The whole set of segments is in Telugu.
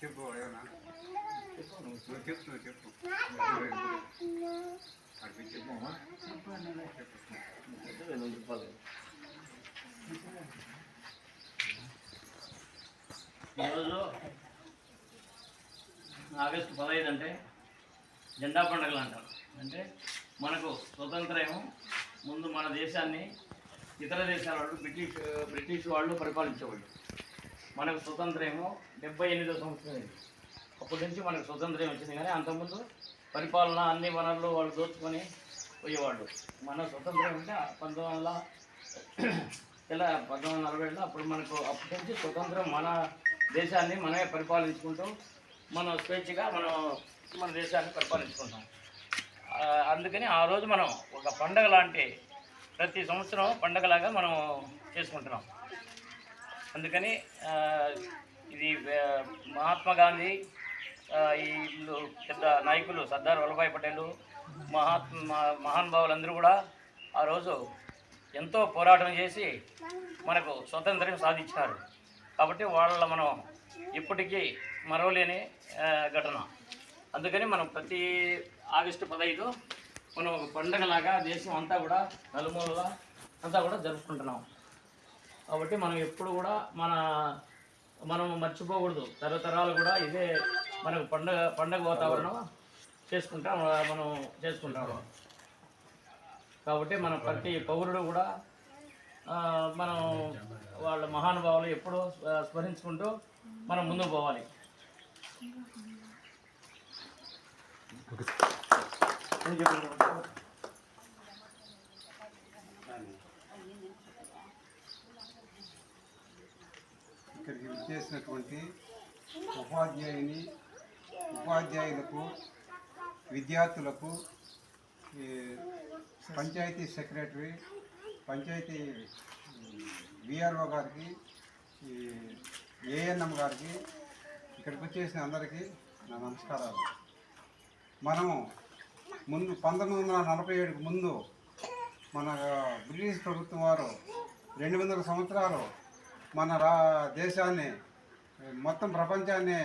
చెప్పు ఏమన్నా నువ్వు చెప్పు నువ్వు చెప్పు అడిగి చెప్పు అమ్మా ఈరోజు ఆగస్టు పదహైదు అంటే జెండా పండుగలు అంటారు. అంటే మనకు స్వతంత్రం ముందు మన దేశాన్ని ఇతర దేశాల వాళ్ళు బ్రిటిష్ బ్రిటిష్ వాళ్ళు పరిపాలించేవాళ్ళు. మనకు స్వతంత్రము డెబ్బై ఎనిమిదో సంవత్సరం అప్పటి నుంచి మనకు స్వతంత్రం వచ్చింది కానీ అంతకుముందు పరిపాలన అన్ని వనరులు వాళ్ళు దోచుకొని పోయేవాళ్ళు. మన స్వతంత్రం అంటే పంతొమ్మిది వందల ఇలా పంతొమ్మిది వందల నలభై ఏడులో అప్పుడు మనకు అప్పటి నుంచి స్వతంత్రం మన దేశాన్ని మనమే పరిపాలించుకుంటూ మనం స్వేచ్ఛగా మనం మన దేశాన్ని పరిపాలించుకుంటాం అందుకని ఆ రోజు మనం ఒక పండగ లాంటి ప్రతి సంవత్సరం పండగలాగా మనం చేసుకుంటున్నాం. అందుకని ఇది మహాత్మా గాంధీ ఈ పెద్ద నాయకులు సర్దార్ వల్లభాయ్ పటేల్ మహాత్మా మహానుభావులందరూ కూడా ఆ రోజు ఎంతో పోరాటం చేసి మనకు స్వతంత్రం సాధించారు కాబట్టి వాళ్ళ మనం ఇప్పటికీ మరవలేని ఘటన. అందుకని మనం ప్రతి ఆగస్టు పదహైదు మనం ఒక పండుగలాగా దేశం అంతా కూడా నలుమూలలా అంతా కూడా జరుపుకుంటున్నాం. కాబట్టి మనం ఎప్పుడు కూడా మన మనం మర్చిపోకూడదు. తరతరాలు కూడా ఇదే మనకు పండగ పండగ వాతావరణం చేసుకుంటాం మనం చేసుకుంటాం. కాబట్టి మన ప్రతి పౌరుడు కూడా మనం వాళ్ళ మహానుభావులు ఎప్పుడూ స్మ- స్మరించుకుంటూ మనం ముందుకు పోవాలి. విచ్చేసినటువంటి ఉపాధ్యాయుని ఉపాధ్యాయులకు విద్యార్థులకు ఈ పంచాయతీ సెక్రటరీ పంచాయతీ విఆర్ఓ గారికి ఈ ఏఎన్ఎం గారికి ఇక్కడికి వచ్చేసిన అందరికీ నా నమస్కారాలు. మనము ముందు పంతొమ్మిది వందల నలభై ఏడుకు ముందు మన బ్రిటిష్ ప్రభుత్వం వారు రెండు వందల సంవత్సరాలు మన రా దేశాన్ని మొత్తం ప్రపంచాన్ని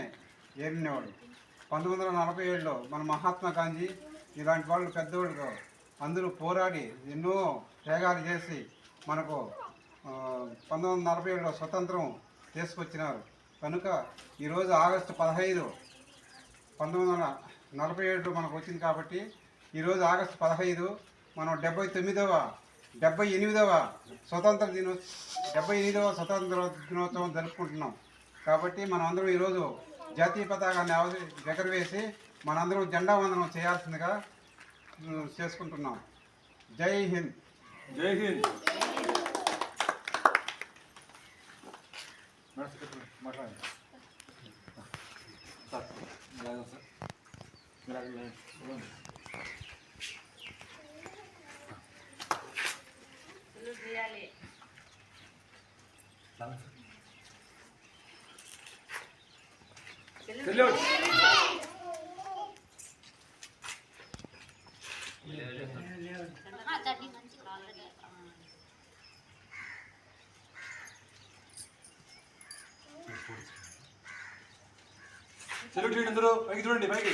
ఏమినేవాడు? పంతొమ్మిది వందల నలభై ఏడులో మన మహాత్మా గాంధీ ఇలాంటి వాళ్ళు పెద్దవాళ్ళు అందరూ పోరాడి ఎన్నో త్యాగాలు చేసి మనకు పంతొమ్మిది వందల నలభై ఏడులో స్వతంత్రం తీసుకొచ్చినారు. కనుక ఈరోజు ఆగస్టు పదహైదు పంతొమ్మిది వందల నలభై ఏడులో మనకు వచ్చింది కాబట్టి ఈరోజు ఆగస్టు పదహైదు మనం డెబ్బై తొమ్మిదవ డెబ్బై ఎనిమిదవ స్వతంత్ర దినో డెబ్బై ఎనిమిదవ స్వతంత్ర దినోత్సవం జరుపుకుంటున్నాం. కాబట్టి మనం అందరం ఈరోజు జాతీయ పతాకాన్ని ఆవ- ఎగరవేసి మనందరం జెండా వందనం చేయాల్సిందిగా చేసుకుంటున్నాం. జై హింద్. జై హింద్. సెల్యూట్ చేయండి అందరూ పైకి చూడండి పైకి.